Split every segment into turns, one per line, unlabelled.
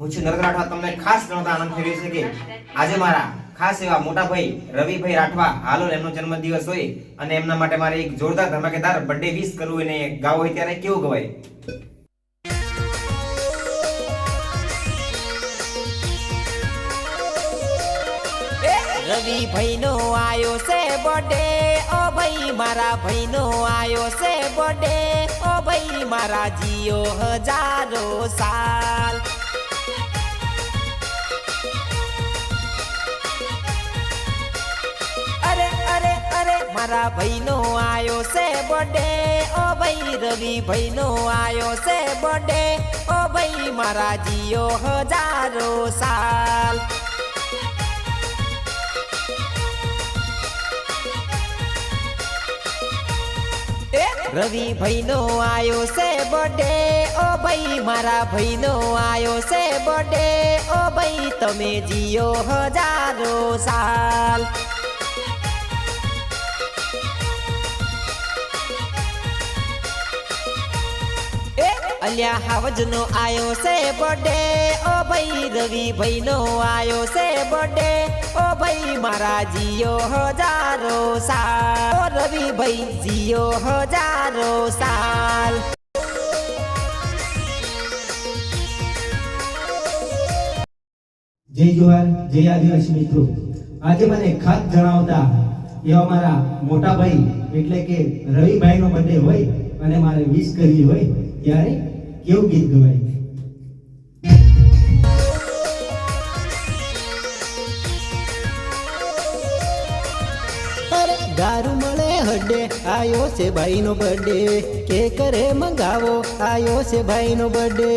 હું છું નરેન્દ્ર રાઠવા તમને ખાસ જણાવતા આનંદ થઈ રહ્યો છે કે આજે મારા ખાસ એવા મોટા ભાઈ રવિભાઈ રાઠવા હાલો એમનો જન્મદિવસ હોય અને એમના માટે મારે એક જોરદાર ધમાકેદાર બર્થડે વિશ કરવું અને ગાવું હોય ત્યારે કેવું ગવાય?
રવિ ભાઈનો આયો છે બર્થડે ઓ ભાઈ મારા ભાઈનો આયો છે બર્થડે ઓ ભાઈ મારા જીઓ હજારો સાલ. મારા ભાઈનો આયો છે બર્થડે ઓ ભાઈ રવિ ભાઈનો આયો છે બર્થડે ઓ ભાઈ મારા જીઓ હજારો સાલ. રવિ ભાઈનો આયો છે બર્થડે ઓ ભાઈ મારા ભાઈનો આયો છે બર્થડે ઓ ભાઈ તમે જીઓ હજારો સાલ. અલ્યા હાવજનો આયો સે બર્થડે. ઓ ભાઈ રવિ ભાઈનો આયો સે બર્થડે. ઓ ભાઈ મારા જીયો હજારો સાલ. ઓ રવિ ભાઈ જીયો હજારો સાલ.
જય જોહાર જય આદિવાસી મિત્રો. આજે મને ખાસ જણાવતા એવા મારા મોટા ભાઈ એટલે કે રવિભાઈનો બર્થડે હોય અને મારે વિશ કરવી હોય ત્યારે કેવું ગીત ગવાય?
દારૂ મળે હડે, આયો છે ભાઈનો બર્થડે કે કરે મંગાવો, આયો છે ભાઈનો બર્થડે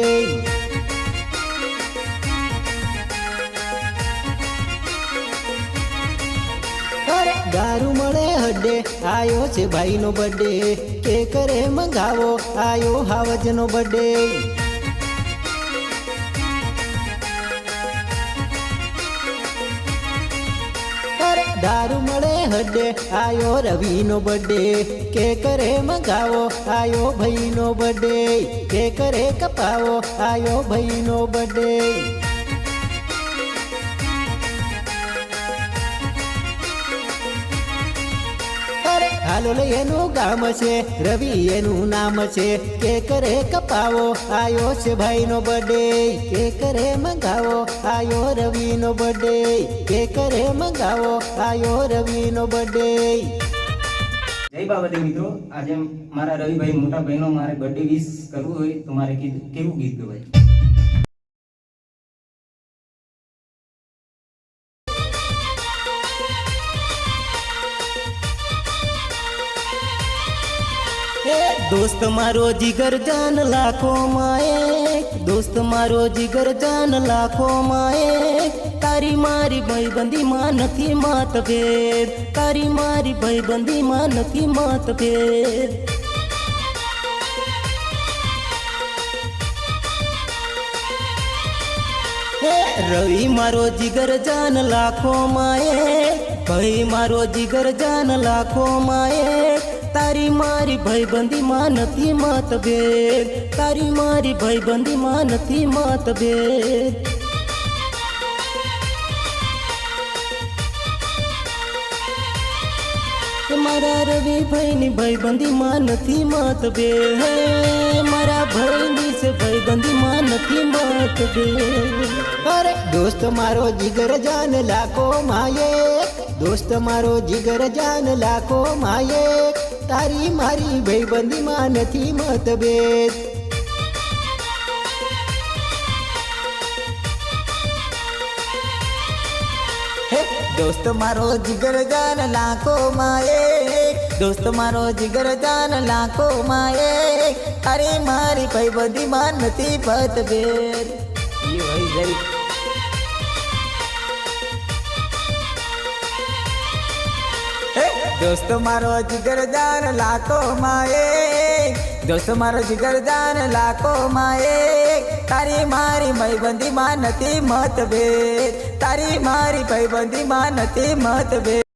અરે દારૂ મળે હડે, આયો છે ભાઈનો બર્થડે કે કરે મંગાવો, આયો હાવજનો બર્થડે દારૂ મળે હડે, આયો રવિનો બર્થડે કે કરે મંગાવો, આયો ભાઈનો બર્થડે કે કરે કપાવો, આયો ભાઈનો બર્થડે હાલો લે એનું ગામ છે, રવિ એનું નામ છે. કે કરે કપાવો, આયો છે ભાઈનો બર્થડે કે કરે મંગાવો, આયો રવિનો બર્થડે કે કરે મંગાવો, આયો રવિનો બર્થડે
જય બાબા મિત્રો, આજે મારા રવિભાઈ મોટા ભાઈનો મારે બર્થડે વિશ કરવું હોય તો મારે કેવું ગીત ગવાય?
દોસ્ત મારો જીગર જાન લાખો માએ દોસ્ત મારો જીગર જાન લાખો માએ તારી મારી ભાઈબંધી માં નથી મતભેદ, તારી મારી ભાઈબંધી માં નથી મતભેદ. રવિ મારો જીગર જાન લાખો માએ ભાઈ મારો જીગર જાન લાખો માએ તારી મારી ભાઈબંધી માં નથી મતભેદ. તારી મારી ભાઈબંધી માં નથી મતભેદ. મારા રવિ ભાઈની ભાઈબંધી માં નથી મતભેદ. મારા ભાઈની છે ભાઈબંધી માં નથી મતભેદ. અરે દોસ્ત, મારો જીગર જાન લાખો માયે. દોસ્ત મારો જીગર જાન લાખો માયે, તારી મારી ભાઈબંધી માં નથી મતભેદ. દોસ્ત મારો જીગર જાન લાખો માયે, દોસ્ત મારો જીગર જાન લાખો માયે અરે મારી ભાઈ બધી માં નથી
મતભેદ. ભાઈ જરી
દોસ્ત મારો જીગર લાકો માએ દોસ્ત મારો જીગર લાકો માએ તારી મારી ભાઈબંધી માં નથી મતભેદ, તારી મારી ભાઈબંધી માં નથી મતભેદ.